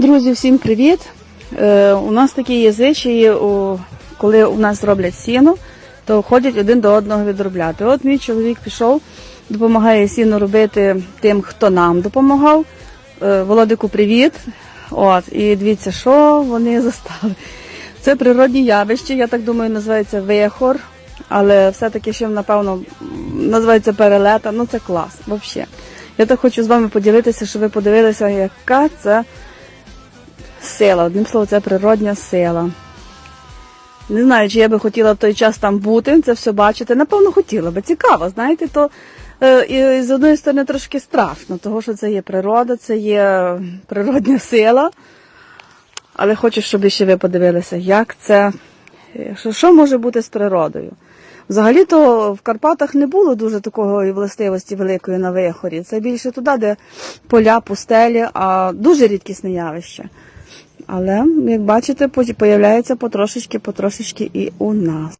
Друзі, всім привіт! Е, у нас такі є звичаї, коли у нас роблять сіно, то ходять один до одного відробляти. От мій чоловік пішов, допомагає сіно робити тим, хто нам допомагав. Е, Володику, привіт! От, і дивіться, що вони застали. Це природні явище, я так думаю, називається вихор, але все-таки ще, напевно, називається перелета. Ну це клас, взагалі. Я так хочу з вами поділитися, щоб ви подивилися, яка це сила. Одним словом, це природня сила. Не знаю, чи я би хотіла в той час там бути, це все бачити. Напевно, хотіла би. Цікаво, знаєте, то е, і з одної сторони трошки страшно, тому що це є природа, це є природня сила. Але хочу, щоб ще ви подивилися, як це, е, що, що може бути з природою. Взагалі-то в Карпатах не було дуже такої властивості великої на вихорі. Це більше туди, де поля, пустелі, а дуже рідкісне явище. Але, як бачите, появляється потрошечки, потрошечки і у нас.